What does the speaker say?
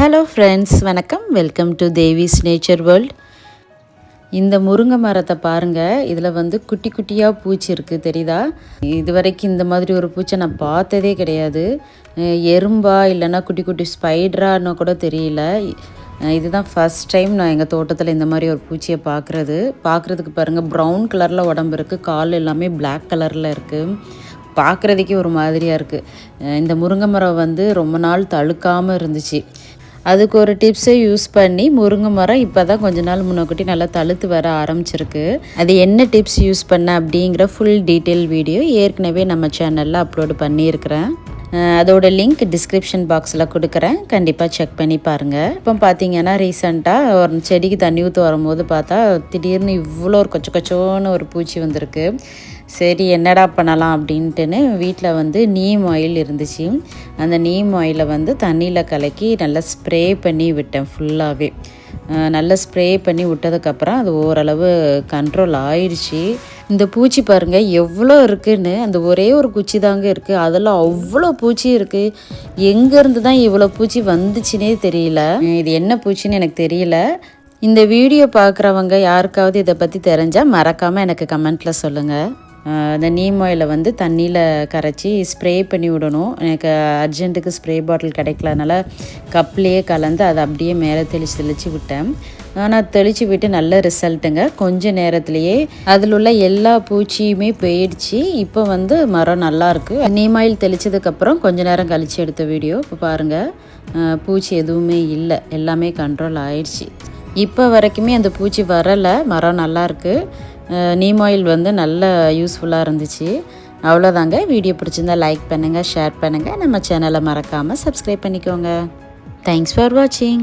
Hello friends வணக்கம். Welcome to Devi's nature world இந்த முருங்கை மரத்தை பாருங்கள் இதில் வந்து குட்டி குட்டியாக பூச்சி இருக்குது தெரியுதா? இது வரைக்கும் இந்த மாதிரி ஒரு பூச்சை நான் பார்த்ததே கிடையாது. எறும்பா இல்லைன்னா குட்டி குட்டி ஸ்பைடரான்னு கூட தெரியல. இதுதான் ஃபஸ்ட் டைம் நான் எங்கள் தோட்டத்தில் இந்த மாதிரி ஒரு பூச்சியை பார்க்குறது. பார்க்குறதுக்கு பாருங்கள் ப்ரௌன் கலரில் உடம்பு இருக்குது கால் எல்லாமே பிளாக் கலரில் இருக்குது பார்க்குறதுக்கே ஒரு மாதிரியாக இருக்குது இந்த முருங்கை மரம் வந்து ரொம்ப நாள் தழுக்காமல் இருந்துச்சு. அதுக்கு ஒரு டிப்ஸை யூஸ் பண்ணி முருங்கை மரம் இப்போ தான் கொஞ்ச நாள் முன்னக்கூட்டி நல்லா தழுத்து வர ஆரம்பிச்சிருக்கு. அது என்ன டிப்ஸ் யூஸ் பண்ண அப்படிங்கிற ஃபுல் டீட்டெயில் வீடியோ ஏற்கனவே நம்ம சேனலில் அப்லோடு பண்ணியிருக்கிறேன். அதோட லிங்க் டிஸ்கிரிப்ஷன் பாக்ஸில் கொடுக்குறேன். கண்டிப்பாக செக் பண்ணி பாருங்கள் இப்போ பார்த்தீங்கன்னா ரீசெண்டாக ஒரு செடிக்கு தண்ணி ஊற்ற வரும்போது பார்த்தா திடீர்னு இவ்வளோ ஒரு கொச்ச கொச்சோன்னு ஒரு பூச்சி வந்திருக்கு. சரி என்னடா பண்ணலாம் அப்படின்ட்டுன்னு வீட்டில் வந்து நீம் ஆயில் இருந்துச்சு. அந்த நீம் ஆயிலை வந்து தண்ணியில் கலக்கி நல்லா ஸ்ப்ரே பண்ணி விட்டேன் ஃபுல்லாகவே நல்லா ஸ்ப்ரே பண்ணி விட்டதுக்கப்புறம் அது ஓரளவு கண்ட்ரோல் ஆயிடுச்சு. இந்த பூச்சி பாருங்கள் எவ்வளோ இருக்குன்னு அந்த ஒரே ஒரு குச்சி தாங்க இருக்குது அதில் அவ்வளோ பூச்சி இருக்குது எங்கேருந்து தான் இவ்வளோ பூச்சி வந்துச்சுன்னே தெரியல. இது என்ன பூச்சின்னு எனக்கு தெரியல. இந்த வீடியோ பார்க்குறவங்க யாருக்காவது இதை பற்றி தெரிஞ்சால் மறக்காமல் எனக்கு கமெண்ட்டில் சொல்லுங்கள் அந்த நீம் ஆயிலை வந்து தண்ணியில் கரைச்சி ஸ்ப்ரே பண்ணி விடணும். எனக்கு அர்ஜென்ட்டுக்கு ஸ்ப்ரே பாட்டில் கிடைக்கலனால கப்லேயே கலந்து அதை அப்படியே மேலே தெளித்து தெளித்து விட்டேன். ஆனால் தெளித்து விட்டு நல்ல ரிசல்ட்டுங்க கொஞ்ச நேரத்துலையே அதில் உள்ள எல்லா பூச்சியுமே போயிடுச்சு. இப்போ வந்து மரம் நல்லாயிருக்கு நீம் ஆயில் தெளித்ததுக்கப்புறம் கொஞ்ச நேரம் கழித்து எடுத்த வீடியோ இப்போ பாருங்கள் பூச்சி எதுவுமே இல்லை. எல்லாமே கண்ட்ரோல் ஆயிடுச்சு. இப்போ வரைக்குமே அந்த பூச்சி வரலை. மரம் நல்லாயிருக்கு நீம் ஆயில் வந்து நல்ல யூஸ்ஃபுல்லாக இருந்துச்சு. அவ்வளோதாங்க. வீடியோ பிடிச்சிருந்தா லைக் பண்ணுங்கள் ஷேர் பண்ணுங்கள் நம்ம சேனலை மறக்காமல் சப்ஸ்கிரைப் பண்ணிக்கோங்க. தேங்க்ஸ் ஃபார் வாட்சிங்